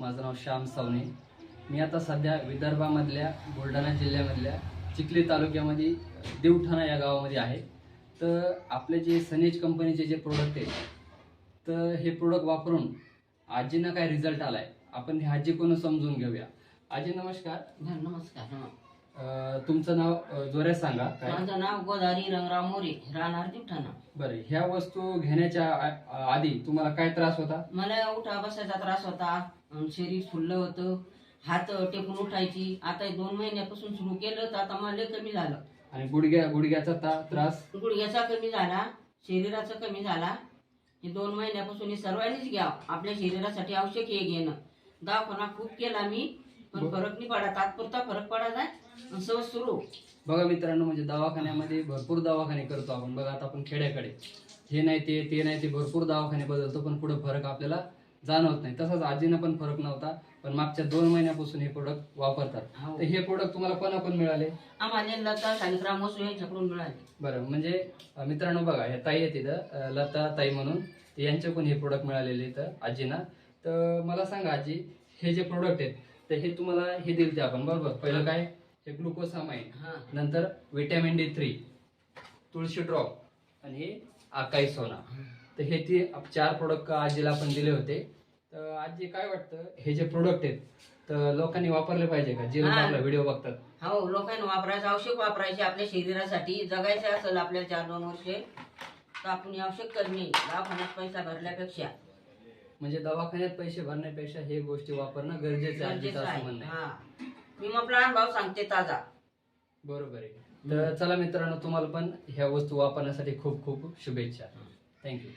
माझं नाव श्याम सावने. मी आता सध्या विदर्भामधल्या बुलढाणा जिल्ह्यामधल्या चिखली तालुक्यामध्ये देवठाणा या गावामध्ये आहे. तर आपले जे सनेज कंपनीचे जे प्रोडक्ट आहेत तर हे प्रोडक्ट वापरून आजींना काय रिझल्ट आला आहे आपण हे आजी कोण समजून घेऊया. आजी नमस्कार. नमस्कार. हां. अं, तुमचं नाव जोरात सांगा. काय? माझं नाव गोदारी रंगराव मोरे राहणार दिवठाणा बरं ह्या वस्तू घेण्याच्या आ- आधी तुम्हाला काय त्रास होता? मला उठा बसायचा त्रास होता. शरीर फुललं होतं. हात टेकून उठायची. आता हे दोन महिन्यापासून सुरू केलं तर आता मला लय कमी झालं. आणि गुडघ्या गुडघ्याचा ता- त्रास? गुडघ्याचा कमी झाला शरीराचा कमी झाला. हे दोन महिन्यापासून हे सर्वांनीच घ्या. आपल्या शरीरासाठी आवश्यक हे घेणं. दवाखाना खूप केला मी. पण फरक नाही पडा तात्पुरता फरक सहज सुरू. बघा मित्रांनो म्हणजे दवाखान्यामध्ये भरपूर दवाखाने करतो आपण. बघा आता आपण खेड्याकडे. हे नाही ते ते नाही ते भरपूर दवाखाने बदलतो पण पुढे फरक आपल्याला जाणवत नाही. तसंच आजीनं पण फरक नव्हता पण मागच्या दोन महिन्यापासून हे प्रोडक्ट वापरतात. हो. तर हे प्रोडक्ट तुम्हाला कोणाकडून मिळाले? आम्हाला लता शालिग्राम वसू यांच्याकडून मिळाली. बरं म्हणजे मित्रांनो बघा हे ताई आहे तिथं लता ताई म्हणून. तर यांच्याकडून हे प्रोडक्ट मिळालेले इथं आजीना. तर मला सांगा आजी हे जे प्रोडक्ट आहेत तर हे तुम्हाला हे दिले ते आपण बरोबर? पहिलं काय? हे ग्लुकोसामाइन. हा. नंतर vitamin D three Tulsi drop आणि हे आकाई सोना. तर हे ते आप- चार प्रोडक्ट आजीला आपण दिले होते. तर आजी काय वाटतं? हे जे प्रोडक्ट आहेत तर लोकांनी वापरले पाहिजे का? जे लोक हा. आपला व्हिडिओ बघतात. हो लोकांना वापरायचं आवश्यक वापरायचे आपल्या शरीरासाठी. जगायचं असेल आपल्याला चार दोन वर्षे तर आपण हे आवश्यक करणे दवाखान्यात पैसा भरल्यापेक्षा. म्हणजे दवाखान्यात पैसे भरण्यापेक्षा हे गोष्टी वापरणं गरजेचं आहे गरजेचं असं आहे. म्हणणं आहे. हा. मी आपला अनुभव सांगते ताजा. बरोबर आहे. तर चला मित्रांनो तुम्हाला पण ह्या वस्तू वापरण्यासाठी खूप खूप शुभेच्छा. थँक्यू